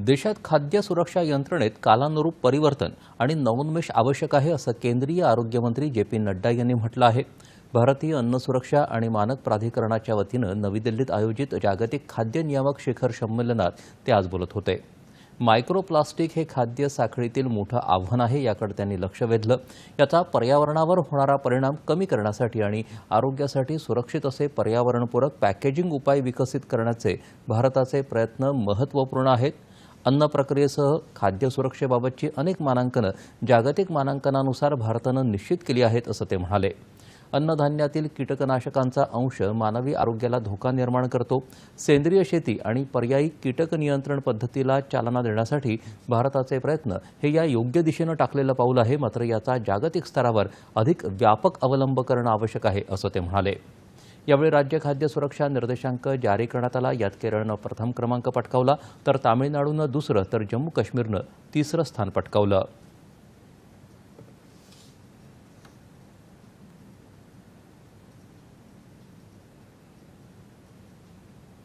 देशात खाद्य सुरक्षा यंत्रणेत कालानुरूप परिवर्तन आणि नवोन्मेष आवश्यक आहे असं केंद्रीय आरोग्यमंत्री जे पी नड्डा यांनी म्हटलं आहे. भारतीय अन्न सुरक्षा आणि मानक प्राधिकरणाच्या वतीनं नवी दिल्लीत आयोजित जागतिक खाद्य नियामक शिखर संमेलनात ते आज बोलत होते. मायक्रोप्लास्टिक हे खाद्य साखळीतील मोठं आव्हान आहे याकडे त्यांनी लक्ष वेधलं. याचा पर्यावरणावर होणारा परिणाम कमी करण्यासाठी आणि आरोग्यासाठी सुरक्षित असे पर्यावरणपूरक पॅकेजिंग उपाय विकसित करण्याचे भारताचे प्रयत्न महत्त्वपूर्ण आहेत. अन्न प्रक्रियेसह खाद्य सुरक्षेबाबतची अनेक मानांकनं जागतिक मानांकनानुसार भारतानं निश्चित केली आहेत असं ते म्हणाले. अन्नधान्यातील कीटकनाशकांचा अंश मानवी आरोग्याला धोका निर्माण करतो. सेंद्रिय शेती आणि पर्यायी कीटक नियंत्रण पद्धतीला चालना देण्यासाठी भारताचे प्रयत्न हे या योग्य दिशेनं टाकलेलं पाऊल आहे मात्र याचा जागतिक स्तरावर अधिक व्यापक अवलंब करणं आवश्यक आहे असं ते म्हणाले. यावेळी राज्य खाद्य सुरक्षा निर्देशांक जारी करण्यात आला. यात केरळनं प्रथम क्रमांक पटकावला तर तामिळनाडूनं दुसरं तर जम्मू काश्मीरनं तिसरं स्थान पटकावलं.